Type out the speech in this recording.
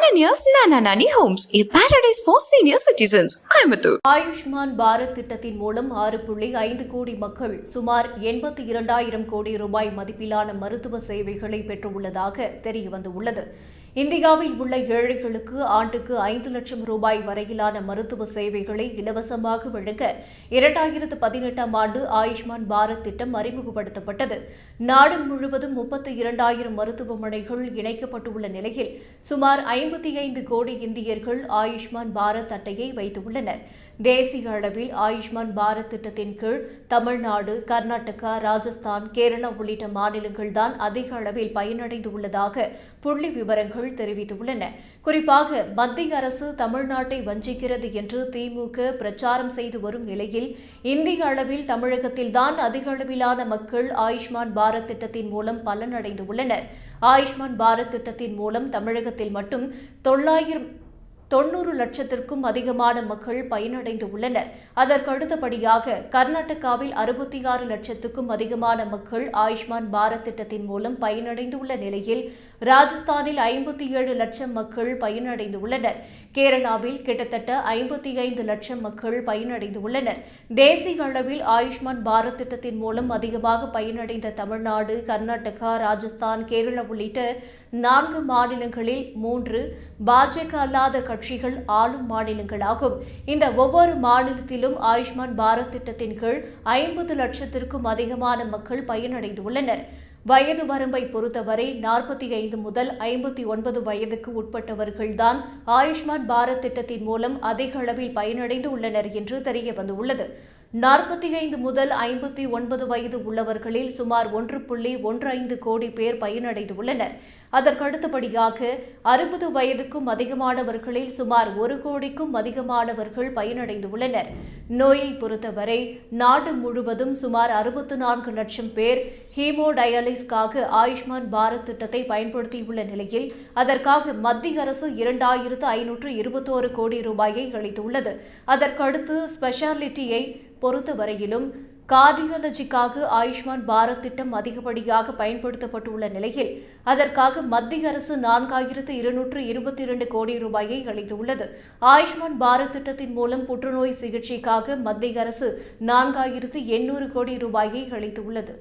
Ananias Nananani homes a paradise for senior citizens Coimbatore Ayushman Bharat திட்டத்தின் மூலம் ஆறு புள்ளி ஐந்து கோடி மக்கள் சுமார் எண்பத்தி இரண்டாயிரம் கோடி ரூபாய் மதிப்பிலான மருத்துவ சேவைகளை பெற்றுள்ளதாக தெரியவந்துள்ளது. இந்தியாவில் உள்ள ஏழைகளுக்கு ஆண்டுக்கு ஐந்து லட்சம் ரூபாய் வரையிலான மருத்துவ சேவைகளை இலவசமாக வழங்க இரண்டாயிரத்து பதினெட்டாம் ஆண்டு ஆயுஷ்மான் பாரத் திட்டம் அறிமுகப்படுத்தப்பட்டது. நாடு முழுவதும் முப்பத்தி இரண்டாயிரம் மருத்துவமனைகள் இணைக்கப்பட்டுள்ள நிலையில் சுமார் ஐம்பத்தி ஐந்து கோடி இந்தியர்கள் ஆயுஷ்மான் பாரத் அட்டையை வைத்துள்ளனர். தேசிய அளவில் ஆயுஷ்மான் பாரத் திட்டத்தின் கீழ் தமிழ்நாடு கர்நாடகா ராஜஸ்தான் கேரளா உள்ளிட்ட மாநிலங்கள்தான் அதிக அளவில் பயனடைந்துள்ளதாக புள்ளி விவரங்கள் தெரிவித்துள்ளன. குறிப்பாக மத்திய அரசு தமிழ்நாட்டை வஞ்சிக்கிறது என்று திமுக பிரச்சாரம் செய்து வரும் நிலையில் இந்திய அளவில் தமிழகத்தில்தான் அதிக அளவிலான மக்கள் ஆயுஷ்மான் பாரத் திட்டத்தின் மூலம் பலனடைந்துள்ளனர். ஆயுஷ்மான் பாரத் திட்டத்தின் மூலம் தமிழகத்தில் மட்டும் தொள்ளாயிரம் தொன்னூறு லட்சத்திற்கும் அதிகமான மக்கள் பயனடைந்து உள்ளனர் அதற்கு அடுத்தபடியாக கர்நாடகாவில் அறுபத்தி ஆறு லட்சத்துக்கும் அதிகமான மக்கள் ஆயுஷ்மான் பாரத் திட்டத்தின் மூலம் பயனடைந்துள்ள நிலையில் ராஜஸ்தானில் ஐம்பத்தி ஏழு லட்சம் மக்கள் பயனடைந்துள்ளனர். கேரளாவில் கிட்டத்தட்ட ஐம்பத்தி ஐந்து லட்சம் மக்கள் பயனடைந்துள்ளனர். தேசிய அளவில் ஆயுஷ்மான் பாரத் திட்டத்தின் மூலம் அதிகமாக பயனடைந்த தமிழ்நாடு கர்நாடகா ராஜஸ்தான் கேரளா உள்ளிட்ட நான்கு மாநிலங்களில் மூன்று பாஜக அல்லாத கட்சிகள் ஆளும் மாநிலங்களாகும். இந்த ஒவ்வொரு மாநிலத்திலும் ஆயுஷ்மான் பாரத் திட்டத்தின் கீழ் ஐம்பது லட்சத்திற்கும் அதிகமான மக்கள் பயனடைந்துள்ளனர். வயது வரம்பை பொறுத்தவரை நாற்பத்தி ஐந்து முதல் ஐம்பத்தி ஒன்பது வயதுக்கு உட்பட்டவர்கள்தான் ஆயுஷ்மான் பாரத் திட்டத்தின் மூலம் அதிக அளவில் பயனடைந்து உள்ளனர் என்று தெரிய வந்துள்ளது நாற்பத்தி ஐந்து முதல் ஐம்பத்தி ஒன்பது வயது உள்ளவர்களில் சுமார் ஒன்று புள்ளி ஒன்று ஐந்து கோடி பேர் பயனடைந்துள்ளனர். அதற்கடுத்தபடியாக அறுபது வயதுக்கும் அதிகமானவர்களில் சுமார் ஒரு கோடிக்கும் அதிகமானவர்கள் பயனடைந்துள்ளனர். நோயை பொறுத்தவரை நாடு முழுவதும் சுமார் அறுபத்து நான்கு லட்சம் பேர் ஹீமோடயாலிஸ்காக ஆயுஷ்மான் பாரத் திட்டத்தை பயன்படுத்தியுள்ள நிலையில் அதற்காக மத்திய அரசு இரண்டாயிரத்து ஐநூற்று இருபத்தோரு கோடி ரூபாயை அளித்துள்ளது. அதற்கடுத்து ஸ்பெஷாலிட்டியை பொறுத்தவரையிலும் கார்டியாலஜிக்காக ஆயுஷ்மான் பாரத் திட்டம் அதிகப்படியாக பயன்படுத்தப்பட்டுள்ள நிலையில் அதற்காக மத்திய அரசு நான்காயிரத்து இருநூற்று இருபத்தி இரண்டு கோடி ரூபாயை அளித்துள்ளது. ஆயுஷ்மான் பாரத் திட்டத்தின் மூலம் புற்றுநோய் சிகிச்சைக்காக மத்திய அரசு நான்காயிரத்து எண்ணூறு கோடி ரூபாயை அளித்துள்ளது.